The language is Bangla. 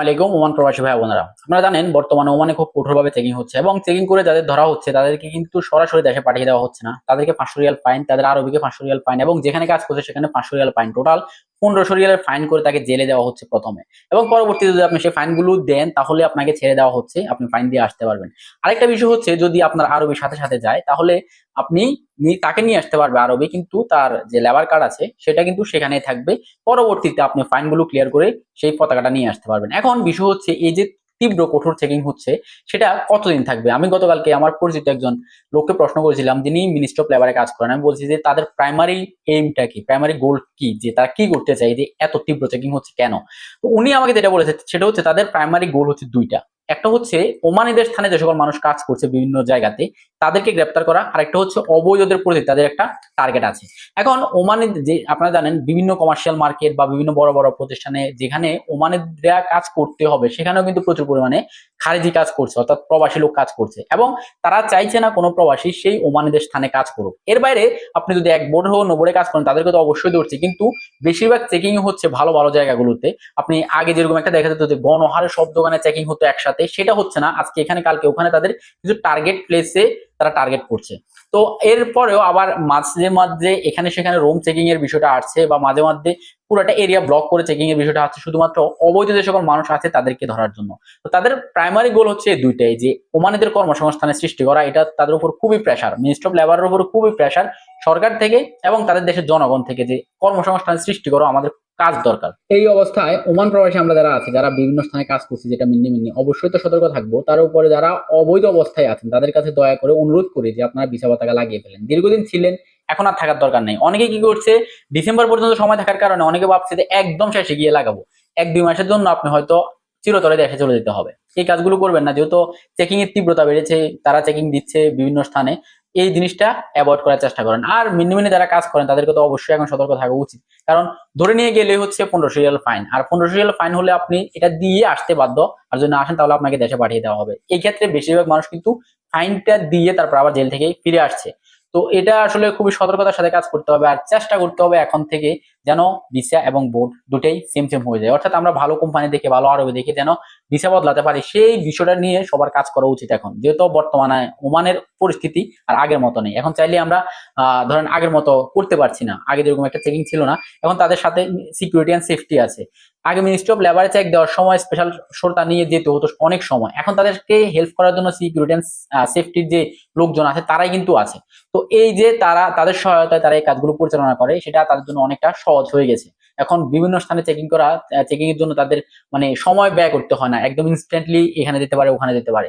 আলাইকুম, ওমান প্রবাসী ভাই বোনেরা। আপনারা জানেন, বর্তমানে ওমানে খুব কঠোরভাবে চেকিং হচ্ছে এবং চেকিং করে যাদের ধরা হচ্ছে, তাদেরকে কিন্তু সরাসরি দেশে পাঠিয়ে দেওয়া হচ্ছে না। তাদেরকে পাঁচশো রিয়াল ফাইন, তাদের আরবিকে পাঁচশো রিয়াল ফাইন এবং যেখানে কাজ করছে সেখানে পাঁচশো রিয়াল ফাইন। টোটাল পনেরোশো রিয়ালের ফাইন করে তাকে জেলে দেওয়া হচ্ছে প্রথমে। এবং পরবর্তীতে যদি আপনি সেই ফাইনগুলো দেন, তাহলে আপনাকে ছেড়ে দেওয়া হচ্ছে, আপনি ফাইন দিয়ে আসতে পারবেন। আরেকটা বিষয় হচ্ছে, যদি আপনার আরবির সাথে সাথে যায়, তাহলে আপনি তাকে নিয়ে আসতে পারবে আরবি, কিন্তু তার যে লেবার কার্ড আছে, সেটা কিন্তু সেখানে থাকবে। পরবর্তীতে আপনি ফাইনগুলো ক্লিয়ার করে সেই পতাকাটা নিয়ে আসতে পারবেন। এখন বিষয় হচ্ছে, এই যে তীব্র কঠোর চেকিং হচ্ছে, সেটা কতদিন থাকবে? আমি গতকালকে আমার পরিচিত একজন লোককে প্রশ্ন করেছিলাম, যিনি মিনিস্ট্রি অফ লেবারে কাজ করেন। আমি বলছি যে, তাদের প্রাইমারি এইমটা কি? প্রাইমারি গোল কি? যে তারা কি করতে চাই যে এত তীব্র চেকিং হচ্ছে কেন? তো উনি আমাকে যেটা বলেছে, সেটা হচ্ছে তাদের প্রাইমারি গোল হচ্ছে দুইটা। একটা হচ্ছে ওমানিদের স্থানে যে সকল মানুষ কাজ করছে বিভিন্ন জায়গাতে, তাদেরকে গ্রেপ্তার করা আর একটা হচ্ছে অবৈধদের প্রতি তাদের একটা টার্গেট আছে। এখন ওমানে যে, আপনারা জানেন, বিভিন্ন কমার্শিয়াল মার্কেট বা বিভিন্ন বড় বড় প্রতিষ্ঠানে যেখানে ওমানেরা কাজ করতে হবে, সেখানেও কিন্তু প্রচুর পরিমাণে খারিজি কাজ করছে, অর্থাৎ প্রবাসী লোক কাজ করছে। এবং তারা চাইছে না কোনো প্রবাসী সেই ওমানিদের স্থানে কাজ করুক। এর বাইরে আপনি যদি এক বোর্ড হোক নবোর্ডে কাজ করেন, তাদেরকে তো অবশ্যই ধরছে। কিন্তু বেশিরভাগ চেকিং হচ্ছে ভালো ভালো জায়গাগুলোতে। আপনি আগে যেরকম একটা দেখা যেত যে গণহারে সব দোকানে চেকিং হতো একসাথে। সেটা হচ্ছে না। আজকে এখানে, কালকে ওখানে তাদের কিছু টার্গেট প্লেসে তারা টার্গেট করছে। তো এরপরেও আবার মাঝে মাঝে এখানে সেখানে রুম চেকিং এর বিষয়টা আসছে বা মাঝে মাঝে পুরোটা এরিয়া ব্লক করে চেকিং এর বিষয়টা আসছে। শুধুমাত্র অবৈধ যে সকল মানুষ আছে তাদেরকে ধরার জন্য। তো তাদের প্রাইমারি গোল হচ্ছে এই দুইটাই, যে ওমানিদের কর্মসংস্থানের সৃষ্টি করা। এটা তাদের উপর খুবই প্রেশার মিনিস্ট্রি অফ লেবারের উপর খুবই প্রেশার সরকার থেকে এবং তাদের দেশের জনগণ থেকে যে কর্মসংস্থান সৃষ্টি করা, আমাদের কাজ দরকার। এই অবস্থায় ওমান প্রবাসী আমরা যারা আছি, যারা বিভিন্ন স্থানে কাজ করছি, যেটা মিন্নি মিন্নি, অবশ্যই তো সতর্ক থাকব। তার উপরে যারা অবৈধ অবস্থায় আছেন, তাদের কাছে দয়া করে অনুরোধ করি যে আপনারা ভিসা পতাকা লাগিয়ে ফেলেন। দীর্ঘদিন ছিলেন, এখন আর থাকার দরকার নেই। অনেকে কি করছে, ডিসেম্বর পর্যন্ত সময় থাকার কারণে অনেকে ভাবছে যে একদম শেষে গিয়ে লাগাবো। এক, দুই মাসের জন্য আপনি হয়তো চিরতরে দেশে চলে যেতে হবে। এই কাজগুলো করবেন না, যেহেতু চেকিং এর তীব্রতা বেড়েছে, তারা চেকিং দিচ্ছে বিভিন্ন স্থানে। এই জিনিসটা অ্যাভয়েড করার চেষ্টা করেন। আর মিনি মিনি যারা কাজ করেন, তাদেরকে তো অবশ্যই এখন সতর্ক থাকা উচিত। কারণ ধরে নিয়ে গেলে হচ্ছে পনেরোশো রিয়াল ফাইন আর পনেরোশো রিয়াল ফাইন হলে আপনি এটা দিয়ে আসতে বাধ্য। আর যদি না আসেন, তাহলে আপনাকে দেশে পাঠিয়ে দেওয়া হবে। এই ক্ষেত্রে বেশিরভাগ মানুষ কিন্তু ফাইনটা দিয়ে তারপর আবার জেল থেকে ফিরে আসছে। তো এটা আসলে খুবই সতর্কতার সাথে কাজ করতে হবে। আর চেষ্টা করতে হবে এখন থেকে যেন ভিসা এবং বোর্ড দুটাই সেম সেম হয়ে যায়। অর্থাৎ আমরা ভালো কোম্পানি দেখে, ভালো আরবে দেখে যেন ভিসা বদলাতে পারি, সেই বিষয়টা নিয়ে সবার কাজ করা উচিত এখন। যেহেতু বর্তমানে ওমানের পরিস্থিতি আর আগের মতো নেই। এখন চাইলে আমরা ধরেন আগের মতো করতে পারছি না। আগে যেরকম একটা চেকিং ছিল না, এখন তাদের সাথে সিকিউরিটি অ্যান্ড সেফটি আছে। আগে মিনিস্ট্রি অফ লেবারে চেক দেওয়ার সময় স্পেশাল শ্রোতা নিয়ে যেতে হতো অনেক সময়। এখন তাদেরকে হেল্প করার জন্য সিকিউরিটি অ্যান্ড সেফটির যে লোকজন আছে, তারাই কিন্তু আছে। তো এই যে তারা, তাদের সহায়তায় তারা এই কাজগুলো পরিচালনা করে, সেটা তাদের জন্য অনেকটা সহজ হয়ে গেছে। এখন বিভিন্ন স্থানে চেকিং করা চেকিং এর জন্য তাদের মানে সময় ব্যয় করতে হয় না। একদম ইনস্ট্যান্টলি এখানে যেতে পারে, ওখানে যেতে পারে।